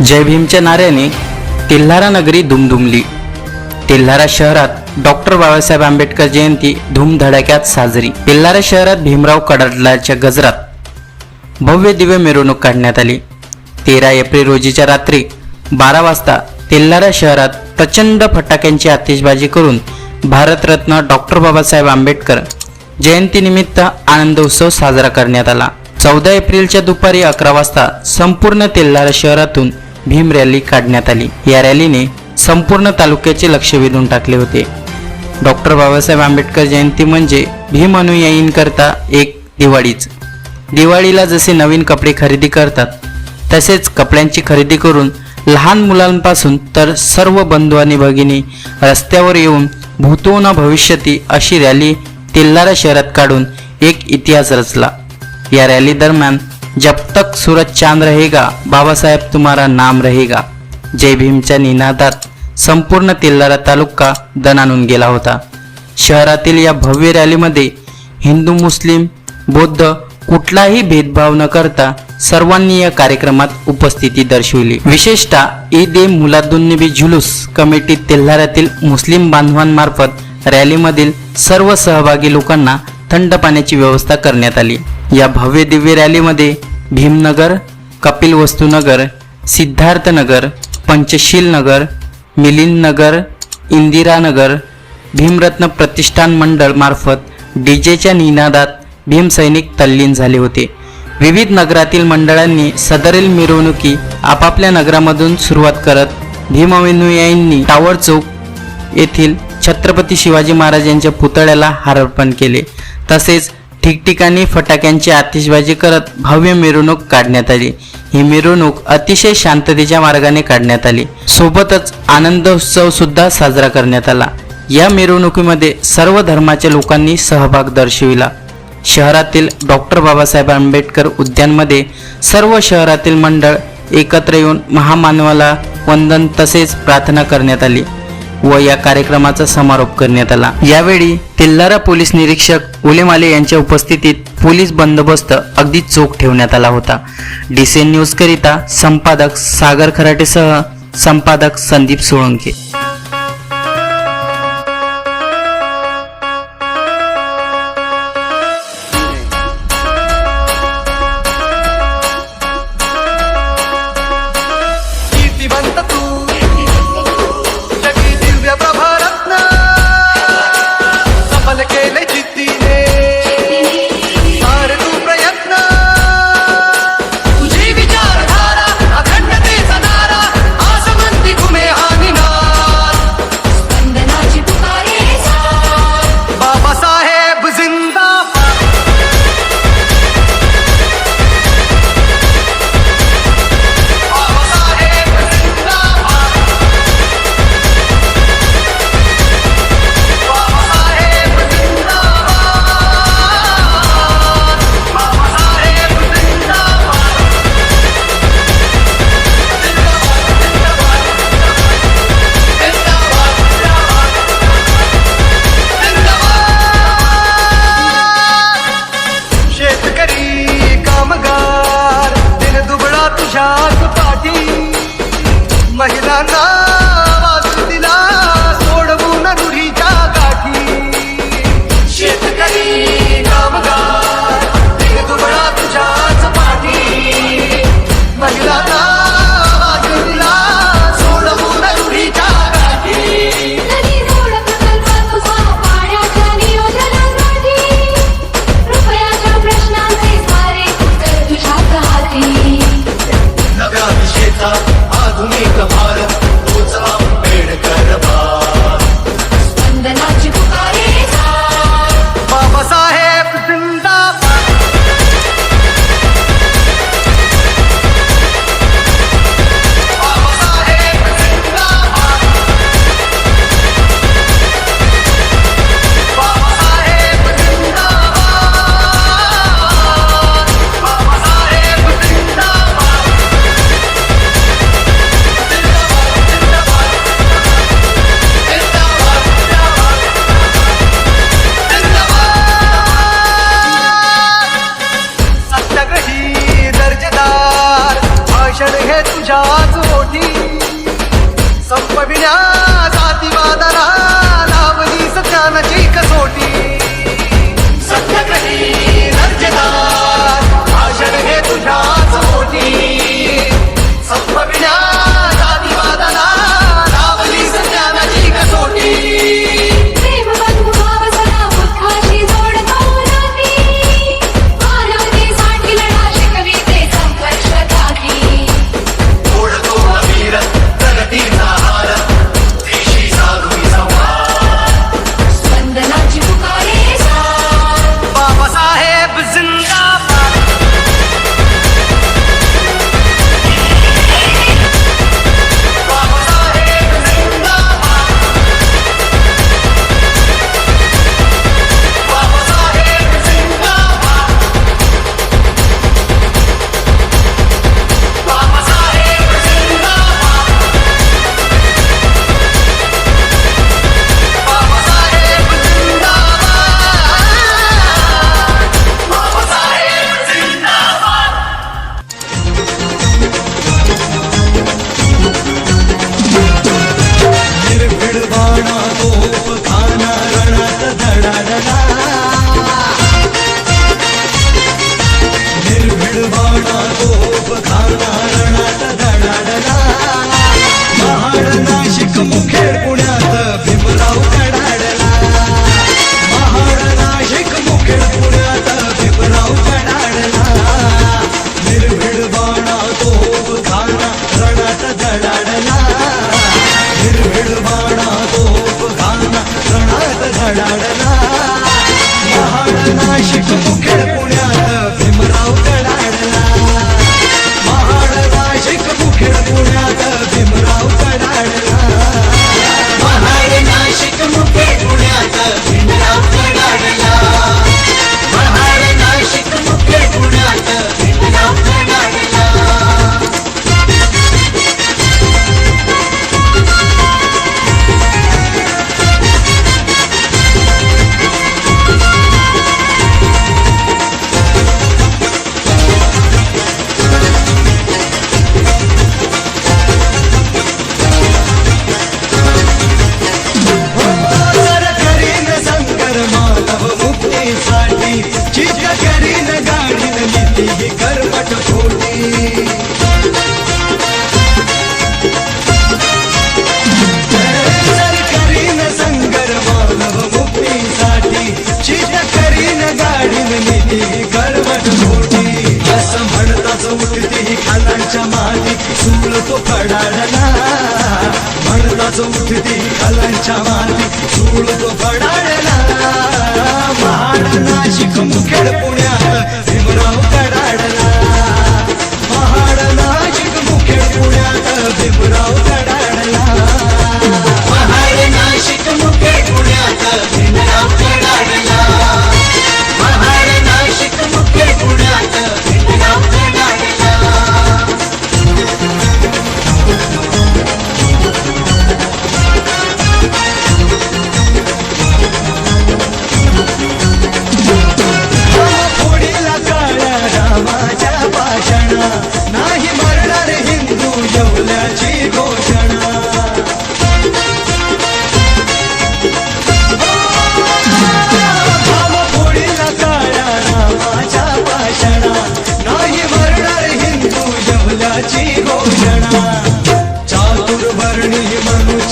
जय भीमच्या नाऱ्याने तेल्हारा नगरी धुमधुमली तेल्हारा शहरात डॉक्टर बाबासाहेब आंबेडकर जयंती धूमधडाक्यात साजरी. तेल्हारा शहरात भीमराव कडाडलाच्या गजरात भव्य दिव्य मिरवणूक काढण्यात आली. तेरा एप्रिल रोजीच्या रात्री बारा वाजता तेल्हारा शहरात प्रचंड फटाक्यांची आतिषबाजी करून भारतरत्न डॉक्टर बाबासाहेब आंबेडकर जयंतीनिमित्त आनंद उत्सव साजरा करण्यात आला. चौदा एप्रिलच्या दुपारी अकरा वाजता संपूर्ण तेल्हारा शहरातून भीम रॅली काढण्यात आली. या रॅलीने संपूर्ण तालुक्याचे लक्ष वेधून टाकले होते. डॉक्टर बाबासाहेब आंबेडकर जयंती म्हणजे भीम अनुयायींकरता एक दिवाळीच. दिवाळीला जसे नवीन कपडे खरेदी करतात तसेच कपड्यांची खरेदी करून लहान मुलांपासून तर सर्व बंधू आणि भगिनी रस्त्यावर येऊन भूतो न भविष्यती अशी रॅली तेल्लारा शहरात काढून एक इतिहास रचला. या रॅली दरम्यान जब तक सूरज चांद रहेगा बाबासाहेब तुम्हारा नाम रहेगा। जय भीमच्या निनादात संपूर्ण तेल्हारा तालुका दणानून गेला होता. शहरातील या भव्य रॅलीमध्ये हिंदू मुस्लिम बौद्ध कुठलाही भेदभाव न करता सर्वांनी या कार्यक्रमात उपस्थिती दर्शवली. विशेषतः ईद ए मुलादुन्नबी जुलूस कमिटी तेल्हारातील मुस्लिम बांधवांमार्फत रॅलीमधील सर्व सहभागी लोकांना थंड पाण्याची व्यवस्था करण्यात आली. या भव्य दिव्य रॅलीमध्ये भीमनगर कपिल वस्तुनगर सिद्धार्थनगर पंचशीलनगर मिलिंदनगर इंदिरानगर भीमरत्न प्रतिष्ठान मंडळ मार्फत डीजेच्या निनादात भीमसैनिक तल्लीन झाले होते. विविध नगरातील मंडळांनी सदरील मिरवणुकी आपापल्या नगरामधून सुरुवात करत भीमविनुयांनी टावर चौक येथील छत्रपती शिवाजी महाराज यांच्या पुतळ्याला हार अर्पण केले. तसेच ठिकठिकाणी फटाक्यांची आतिषबाजी करत भव्य मिरवणूक काढण्यात आली. ही मिरवणूक अतिशय शांततेच्या मार्गाने काढण्यात आली. सोबतच आनंदोत्सव सुद्धा साजरा करण्यात आला. या मिरवणुकीमध्ये सर्व धर्माच्या लोकांनी सहभाग दर्शविला. शहरातील डॉक्टर बाबासाहेब आंबेडकर उद्यानमध्ये सर्व शहरातील मंडळ एकत्र येऊन महामानवाला वंदन तसेच प्रार्थना करण्यात आली. व या कार्यक्रमाचा समारोप करण्यात आला. यावेळी तेल्हारा पोलीस निरीक्षक उलेमाले यांच्या उपस्थितीत पोलीस बंदोबस्त अगदी चोख ठेवण्यात आला होता. डीसीएन न्यूज करिता संपादक सागर खराटेसह संपादक संदीप सोळंके. தாளாடலாம் तो फडाडला. म्हणूनच उठती कलांच्या माती झूळ तो फडा.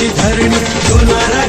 धरणी होणार